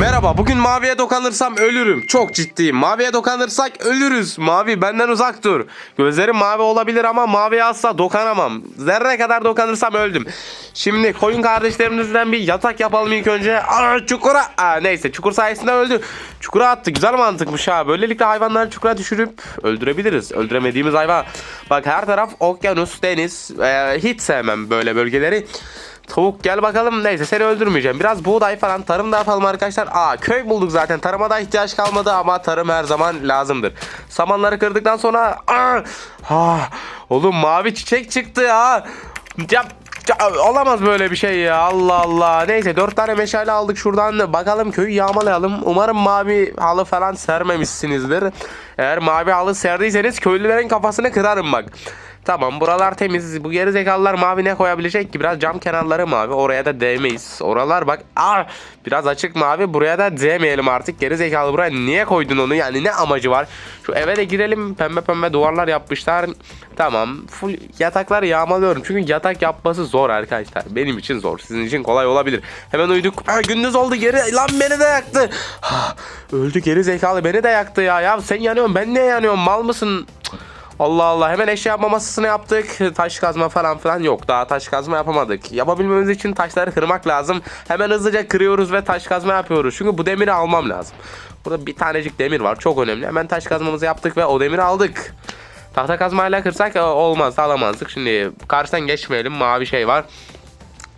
Merhaba bugün maviye dokanırsam ölürüm. Çok ciddiyim. Maviye dokanırsak ölürüz. Mavi benden uzak dur. Gözlerim mavi olabilir ama maviye asla dokanamam. Zerre kadar dokanırsam öldüm. Şimdi koyun kardeşlerimizden bir yatak yapalım ilk önce. Aa, çukura. Aa, neyse çukur sayesinde öldü. Çukura attı. Güzel mantıkmış ha. Böylelikle hayvanları çukura düşürüp öldürebiliriz. Öldüremediğimiz hayvan. Bak her taraf okyanus, deniz. Ee, hiç sevmem böyle bölgeleri. Tavuk gel bakalım. Neyse seni öldürmeyeceğim. Biraz buğday falan tarım da yapalım arkadaşlar. Aa köy bulduk zaten. Tarıma da ihtiyaç kalmadı ama tarım her zaman lazımdır. Samanları kırdıktan sonra aa, ha, oğlum mavi çiçek çıktı. Ya, ya, olamaz böyle bir şey ya. Allah Allah. Neyse dört tane meşale aldık şuradan. Bakalım köyü yağmalayalım. Umarım mavi halı falan sermemişsinizdir. Eğer mavi halı serdiyseniz köylülerin kafasını kırarım bak. Tamam buralar temiz. Bu geri zekalılar mavi ne koyabilecek ki? Biraz cam kenarları mavi. Oraya da değmeyiz. Oralar bak. Aa, biraz açık mavi. Buraya da değmeyelim artık. Geri zekalı buraya niye koydun onu? Yani ne amacı var? Şu eve de girelim. Pembe pembe duvarlar yapmışlar. Tamam. Full yataklar yağmalıyorum. Çünkü yatak yapması zor arkadaşlar. Benim için zor. Sizin için kolay olabilir. Hemen uyuduk. Aa, gündüz oldu geri. Lan beni de yaktı. Ha, öldü geri zekalı. Beni de yaktı ya. Ya sen yanıyorsun. Ben niye yanıyorum? Mal mısın? Allah Allah hemen eşya yapma masasını yaptık. Taş kazma falan filan yok. Daha taş kazma yapamadık. Yapabilmemiz için taşları kırmak lazım. Hemen hızlıca kırıyoruz ve taş kazma yapıyoruz. Çünkü bu demiri almam lazım. Burada bir tanecik demir var. Çok önemli. Hemen taş kazmamızı yaptık ve o demiri aldık. Tahta kazmayla kırsak e, olmaz alamazdık. Şimdi karşıdan geçmeyelim. Mavi şey var.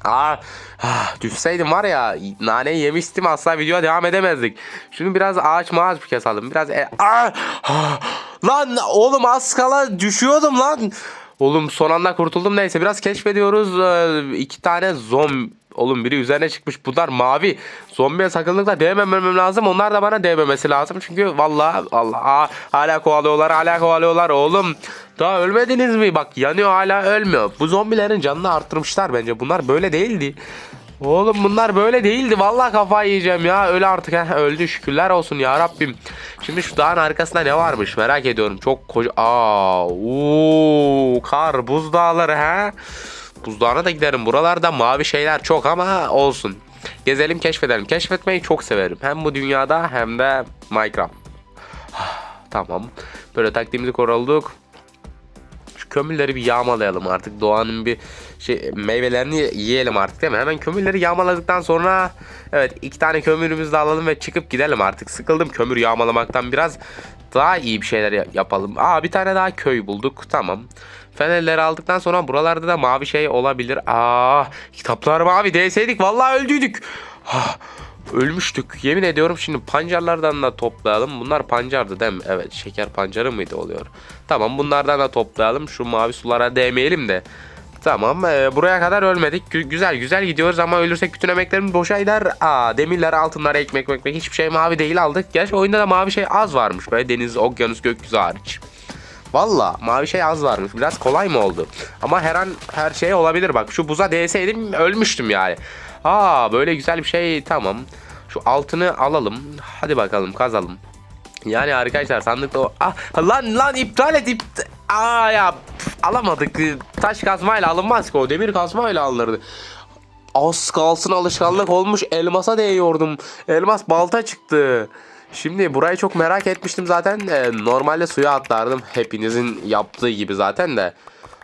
Aa, ah, düşseydim var ya naneyi yemiştim asla videoya devam edemezdik. Şimdi biraz ağaç mağaç kesalım. Biraz e, Aa, ah, lan oğlum az kala düşüyordum lan. Oğlum son anda kurtuldum neyse biraz keşfediyoruz. Ee, iki tane zom Oğlum biri üzerine çıkmış bunlar mavi. Zombiye sakınlıkla değmemem lazım. Onlar da bana değmemesi lazım. Çünkü vallahi Allah hala kovalıyorlar hala kovalıyorlar oğlum. Daha ölmediniz mi? Bak yanıyor hala ölmüyor. Bu zombilerin canını arttırmışlar bence. Bunlar böyle değildi. Oğlum bunlar böyle değildi. Vallahi kafayı yiyeceğim ya. Öyle artık. Heh, öldü şükürler olsun ya Rabbim. Şimdi şu dağın arkasında ne varmış merak ediyorum. Çok koca... Aa, uuu, kar, buz dağları ha. Buzdağına da giderim. Buralarda mavi şeyler çok ama olsun. Gezelim keşfedelim. Keşfetmeyi çok severim. Hem bu dünyada hem de Minecraft. tamam. Böyle taktiğimizi koruduk. Kömürleri bir yağmalayalım artık. Doğanın bir şey meyvelerini yiyelim artık değil mi? Hemen kömürleri yağmaladıktan sonra evet iki tane kömürümüzü de alalım ve çıkıp gidelim artık. Sıkıldım kömür yağmalamaktan biraz daha iyi bir şeyler ya- yapalım. Aa bir tane daha köy bulduk. Tamam. Fenerleri aldıktan sonra buralarda da mavi şey olabilir. Aa kitaplar mavi değseydik vallahi öldüydük. Ah, Ölmüştük. Yemin ediyorum şimdi pancarlardan da toplayalım. Bunlar pancardı değil mi? Evet şeker pancarı mıydı oluyor? Tamam bunlardan da toplayalım. Şu mavi sulara değmeyelim de. Tamam e, buraya kadar ölmedik. Gü- güzel güzel gidiyoruz ama ölürsek bütün emeklerimiz boşa gider. Aa demirler altınlar ekmek ekmek hiçbir şey mavi değil aldık. Gerçi oyunda da mavi şey az varmış be. Deniz, okyanus, gökyüzü hariç. Valla mavi şey az varmış. Biraz kolay mı oldu? Ama her an her şey olabilir bak. Şu buza değseydim ölmüştüm yani. Aa böyle güzel bir şey tamam. Şu altını alalım. Hadi bakalım kazalım. Yani arkadaşlar sandıkta o... Ah, lan lan iptal et iptal... Aa ya alamadık. Taş kazmayla alınmaz ki o. Demir kazmayla alınırdı. Az kalsın alışkanlık olmuş elmasa değiyordum. Elmas balta çıktı. Şimdi burayı çok merak etmiştim zaten. Ee, normalde suya atlardım. Hepinizin yaptığı gibi zaten de.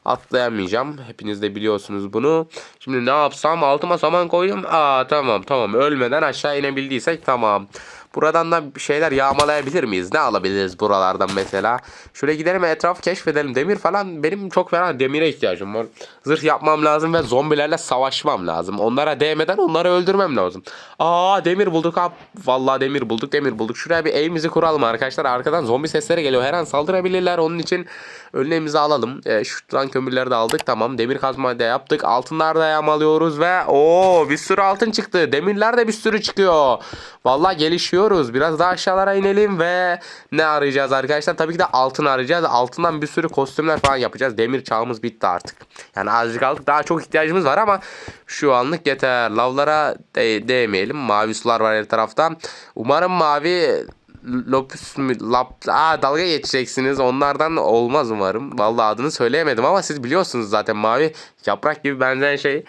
Atlayamayacağım. Hepiniz de biliyorsunuz bunu. Şimdi ne yapsam altıma saman koyayım. Aa tamam tamam ölmeden aşağı inebildiysek tamam. Buradan da bir şeyler yağmalayabilir miyiz? Ne alabiliriz buralardan mesela? Şöyle gidelim etrafı keşfedelim. Demir falan benim çok fena demire ihtiyacım var. Zırh yapmam lazım ve zombilerle savaşmam lazım. Onlara değmeden onları öldürmem lazım. Aa demir bulduk abi. Vallahi demir bulduk demir bulduk. Şuraya bir evimizi kuralım arkadaşlar. Arkadan zombi sesleri geliyor. Her an saldırabilirler. Onun için önlemimizi alalım. Ee, şuradan kömürleri de aldık. Tamam demir kazmayı da yaptık. Altınlar da yağmalıyoruz ve o bir sürü altın çıktı. Demirler de bir sürü çıkıyor. Vallahi gelişiyoruz. Biraz daha aşağılara inelim ve ne arayacağız arkadaşlar? Tabii ki de altın arayacağız. Altından bir sürü kostümler falan yapacağız. Demir çağımız bitti artık. Yani azıcık aldık. Daha çok ihtiyacımız var ama şu anlık yeter. Lavlara de- değmeyelim. Mavi sular var her tarafta. Umarım mavi Lopus mü? Lap, aa dalga geçeceksiniz. Onlardan olmaz umarım. Vallahi adını söyleyemedim ama siz biliyorsunuz zaten mavi yaprak gibi benzeyen şey.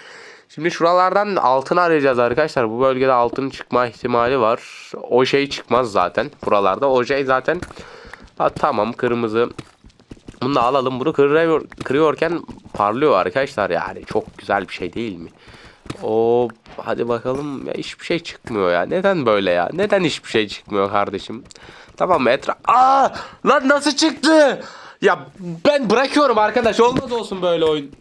Şimdi şuralardan altın arayacağız arkadaşlar. Bu bölgede altın çıkma ihtimali var. O şey çıkmaz zaten. Buralarda o şey zaten. Ha, tamam kırmızı. Bunu da alalım. Bunu kırıyor, kırıyorken parlıyor arkadaşlar yani. Çok güzel bir şey değil mi? O hadi bakalım ya hiçbir şey çıkmıyor ya. Neden böyle ya? Neden hiçbir şey çıkmıyor kardeşim? Tamam mı? Etra Aa! Lan nasıl çıktı? Ya ben bırakıyorum arkadaş. Olmaz olsun böyle oyun.